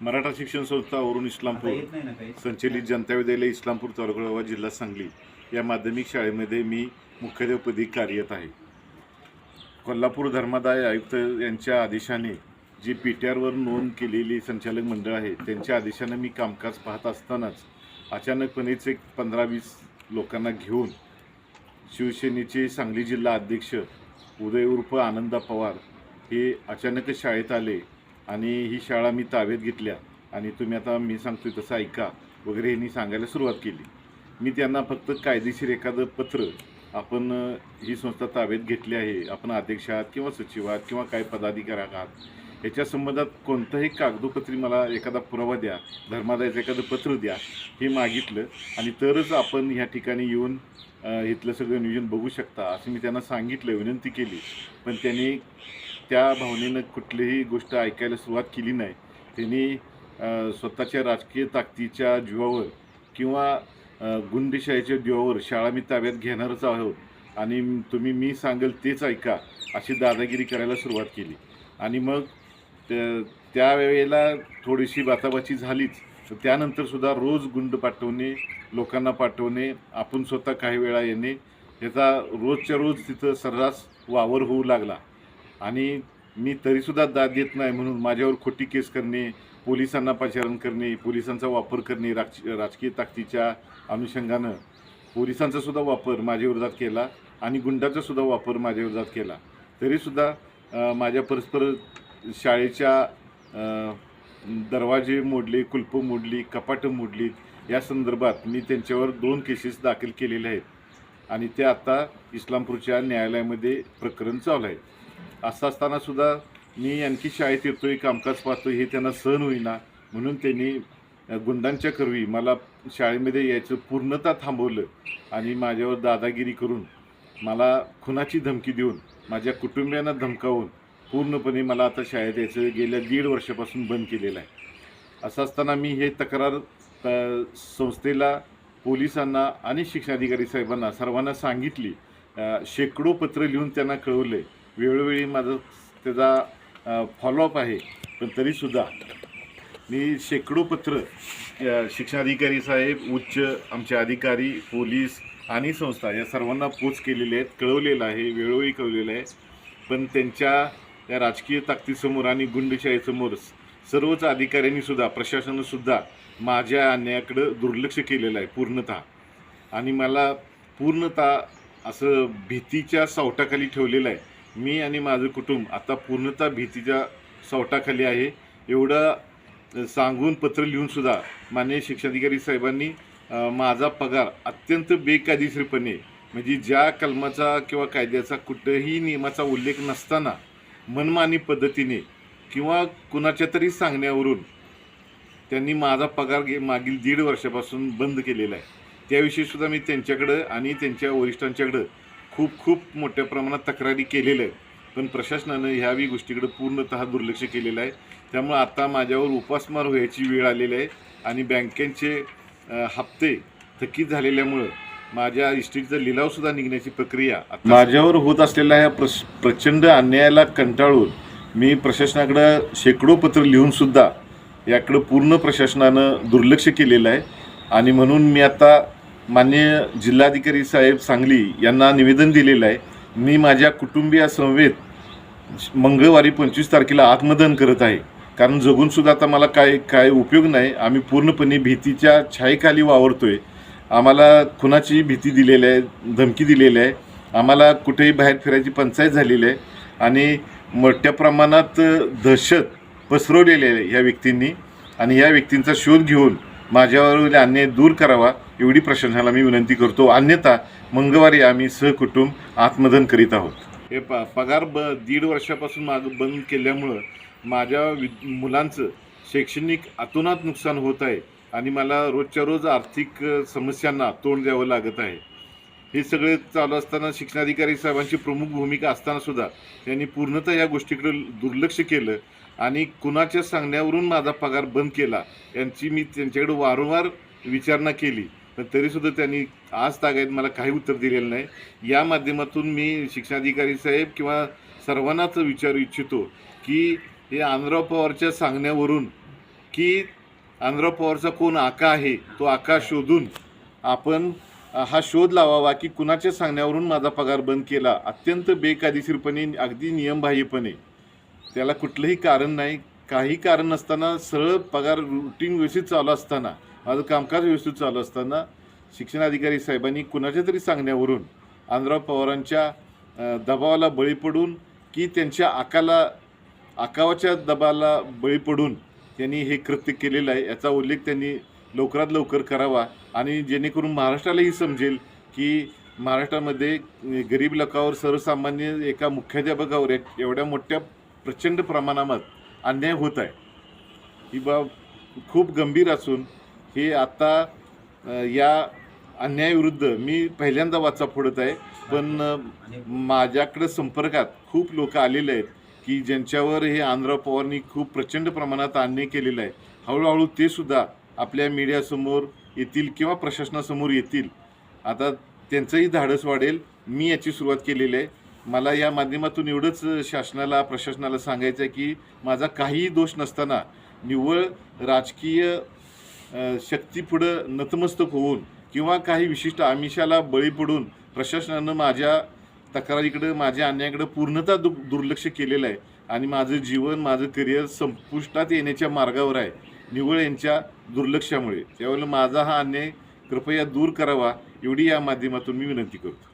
मराठा शिक्षण संस्था वरून इस्लामपूर संचलित जनता विद्यालय इस्लामपूर तालुका जिल्हा सांगली या माध्यमिक शाळेमध्ये मी मुख्याध्यापदी कार्यरत आहे. कोल्हापूर धर्मादाय आयुक्त यांच्या आदेशाने जी पी टी आरवर नोंद केलेली संचालक मंडळ आहे त्यांच्या आदेशाने मी कामकाज पाहत असतानाच अचानकपणेच एक पंधरा वीस लोकांना घेऊन शिवसेनेचे सांगली जिल्हा अध्यक्ष उदय उर्फ आनंदा पवार हे अचानकच शाळेत आले आणि ही शाळा मी ताब्यात घेतल्या. आणि तुम्ही आता मी सांगतोय तसं ऐका वगैरे यांनी सांगायला सुरुवात केली. मी त्यांना फक्त कायदेशीर एखादं पत्र आपण ही संस्था ताब्यात घेतली आहे. आपण अध्यक्ष आहात किंवा सचिव आहात किंवा काय पदाधिकारी आहात याच्या संबंधात कोणतंही कागदोपत्री मला एखादा पुरावा द्या धर्मादायचं एखादं पत्र द्या हे मागितलं. आणि तरच आपण ह्या ठिकाणी येऊन इथलं सगळं नियोजन बघू शकता असं मी त्यांना सांगितलं विनंती केली. पण त्यांनी त्या भावनेनं कुठलीही गोष्ट ऐकायला सुरुवात केली नाही. त्यांनी स्वतःच्या राजकीय ताकदीच्या जीवावर किंवा गुंडशाहीच्या जीवावर शाळा मी ताब्यात घेणारच आहोत आणि तुम्ही मी सांगेल तेच ऐका अशी दादागिरी करायला सुरुवात केली. आणि मग त्या- त्यावेळेला थोडीशी बाताबाची झालीच. तर त्यानंतरसुद्धा रोज गुंड पाठवणे लोकांना पाठवणे आपण स्वतः काही वेळा येणे याचा रोजच्या रोज तिथं सर्रास वावर होऊ लागला. आणि मी तरीसुद्धा दाद देत नाही म्हणून माझ्यावर खोटी केस करणे पोलिसांना पाचारण करणे पोलिसांचा वापर करणे राज राजकीय ताकदीच्या अनुषंगानं पोलिसांचा सुद्धा वापर माझ्या विरोधात केला आणि गुंडाचा सुद्धा वापर माझ्या विरोधात केला. तरीसुद्धा माझ्या परस्पर शाळेच्या दरवाजे मोडले कुलपं मोडली कपाटं मोडली या संदर्भात मी त्यांच्यावर दोन केसेस दाखल केलेले आहेत आणि ते आता इस्लामपूरच्या न्यायालयामध्ये प्रकरण चालू आहे असं असताना सुद्धा मी आणखी शाळेत येतोय कामकाज पाहतो हे त्यांना सहन होईना. म्हणून त्यांनी गुंडांच्या करवी मला शाळेमध्ये यायचं पूर्णतः थांबवलं आणि माझ्यावर दादागिरी करून मला खुनाची धमकी देऊन माझ्या कुटुंबियांना धमकावून पूर्णपणे मला आता शाळेत यायचं गेल्या दीड वर्षापासून बंद केलेलं आहे. असं असताना मी हे तक्रार संस्थेला पोलिसांना आणि शिक्षणाधिकारी साहेबांना सर्वांना सांगितली. शेकडो पत्र लिहून त्यांना कळवले वेळोवेळी माझं त्याचा फॉलोअप आहे. पण तरीसुद्धा मी शेकडो पत्र शिक्षणाधिकारी साहेब उच्च आमचे अधिकारी पोलीस आणि संस्था या सर्वांना पोच केलेले आहेत कळवलेलं आहे वेळोवेळी कळवलेलं आहे. पण त्यांच्या या राजकीय ताकदीसमोर आणि गुंडशाहीसमोर सर्वच अधिकाऱ्यांनीसुद्धा प्रशासनसुद्धा माझ्या अन्यायाकडं दुर्लक्ष केलेलं आहे पूर्णतः. आणि मला पूर्णतः असं भीतीच्या सावटाखाली ठेवलेलं आहे. मी आणि माझं कुटुंब आता पूर्णतः भीतीच्या सावटाखाली आहे. एवढं सांगून पत्र लिहूनसुद्धा माननीय शिक्षणाधिकारी साहेबांनी माझा पगार अत्यंत बेकायदेशीरपणे म्हणजे ज्या कलमाचा किंवा कायद्याचा कुठंही नियमाचा उल्लेख नसताना मनमानी पद्धतीने किंवा कुणाच्या तरी सांगण्यावरून त्यांनी माझा पगार गे मागील दीड वर्षापासून बंद केलेला आहे. त्याविषयीसुद्धा मी त्यांच्याकडं आणि त्यांच्या वरिष्ठांच्याकडं खूप खूप मोठ्या प्रमाणात तक्रारी केलेल्या आहेत. पण प्रशासनानं ह्यावी गोष्टीकडे पूर्णतः दुर्लक्ष केलेलं आहे. त्यामुळे आता माझ्यावर उपासमार व्हायची वेळ आलेली आहे आणि बँकेचे हप्ते थकीत झालेल्यामुळं माझ्या इस्टेटचा लिलावसुद्धा निघण्याची प्रक्रिया माझ्यावर होत असलेल्या या प्रश प्रचंड अन्यायाला कंटाळून मी प्रशासनाकडं शेकडो पत्र लिहून सुद्धा याकडं पूर्ण प्रशासनानं दुर्लक्ष केलेलं आहे. आणि म्हणून मी आता माननीय जिल्हाधिकारी साहेब सांगली यांना निवेदन दिलेलं आहे. मी माझ्या कुटुंबियासमवेत मंगळवारी पंचवीस तारखेला आत्मदहन करत आहे. कारण जगूनसुद्धा आता मला काय काय उपयोग नाही. आम्ही पूर्णपणे भीतीच्या छायेखाली वावरतोय. आम्हाला खुनाची भीती दिलेली आहे धमकी दिलेली आहे. आम्हाला कुठेही बाहेर फिरायची पंचायत झालेली आहे. आणि मोठ्या प्रमाणात दहशत पसरवलेली आहे ह्या व्यक्तींनी. आणि या व्यक्तींचा शोध घेऊन माझ्यावरील अन्याय दूर करावा एवढी प्रशासनाला मी विनंती करतो. अन्यथा मंगळवारी आम्ही सहकुटुंब आत्मधन करीत आहोत. हे प पगार ब दीड वर्षापासून माग बंद केल्यामुळं माझ्या वि मुलांचं शैक्षणिक अतोनात नुकसान होत आहे आणि मला रोजच्या रोज आर्थिक समस्यांना तोंड द्यावं लागत आहे. हे सगळे चालू असताना शिक्षणाधिकारी साहेबांची प्रमुख भूमिका असताना सुद्धा त्यांनी पूर्णतः या गोष्टीकडे दुर्लक्ष केलं आणि कुणाच्या सांगण्यावरून माझा पगार बंद केला यांची मी त्यांच्याकडे वारंवार विचारणा केली. पण तरीसुद्धा त्यांनी आज तागायत मला काही उत्तर दिलेलं नाही. या माध्यमातून मी शिक्षणाधिकारी साहेब किंवा सर्वांनाच विचारू इच्छितो की हे आंध्राव पवारच्या सांगण्यावरून की आंध्र पवारचा कोण आका आहे तो आका शोधून आपण हा शोध लावावा की कुणाच्या सांगण्यावरून माझा पगार बंद केला. अत्यंत बेकायदेशीरपणे अगदी नियमबाह्यपणे. त्याला कुठलंही कारण नाही. काही कारण नसताना सरळ पगार रुटीन व्यवस्थित चालू असताना माझं कामकाज व्यवस्थित चालू असताना शिक्षण अधिकारी साहेबांनी कुणाच्या तरी सांगण्यावरून आंध्रराव पवारांच्या दबावाला बळी पडून की त्यांच्या आकाला आकावाच्या दबाला बळी पडून त्यांनी हे कृत्य केलेलं आहे. याचा उल्लेख त्यांनी लवकरात लवकर करावा आणि जेणेकरून महाराष्ट्रालाही समजेल की महाराष्ट्रामध्ये गरीब लोकांवर सर्वसामान्य एका मुख्याध्यापकावर एक- एवढ्या मोठ्या प्रचंड प्रमाणात अन्याय होत आहे. ही बाब खूप गंभीर असून हे आता या अन्यायाविरुद्ध मी पहिल्यांदा वाचा फोडत आहे. पण माझ्याकडं माझ्याकडे संपर्कात खूप लोक आलेले आहेत की ज्यांच्यावर हे आंध्र पवारनी खूप प्रचंड प्रमाणात अन्याय केलेला आहे. हळूहळू ते सुद्धा आपल्या मीडियासमोर येतील किंवा प्रशासनासमोर येतील. आता त्यांचंही धाडस वाढेल. मी याची सुरुवात केलेली आहे. मला या माध्यमातून एवढंच शासनाला प्रशासनाला सांगायचं आहे की माझा काहीही दोष नसताना निव्वळ राजकीय शक्तीपुढं नतमस्तक होऊन किंवा काही विशिष्ट आमिषाला बळी पडून प्रशासनानं माझ्या तक्रारीकडं माझ्या अन्यायाकडं पूर्णतः दु दुर्लक्ष केलेलं आहे आणि माझं जीवन माझं करिअर संपुष्टात येण्याच्या मार्गावर आहे निव्वळ यांच्या दुर्लक्षामुळे. त्यावेळेला माझा हा अन्याय कृपया दूर करावा एवढी या माध्यमातून मी विनंती करतो.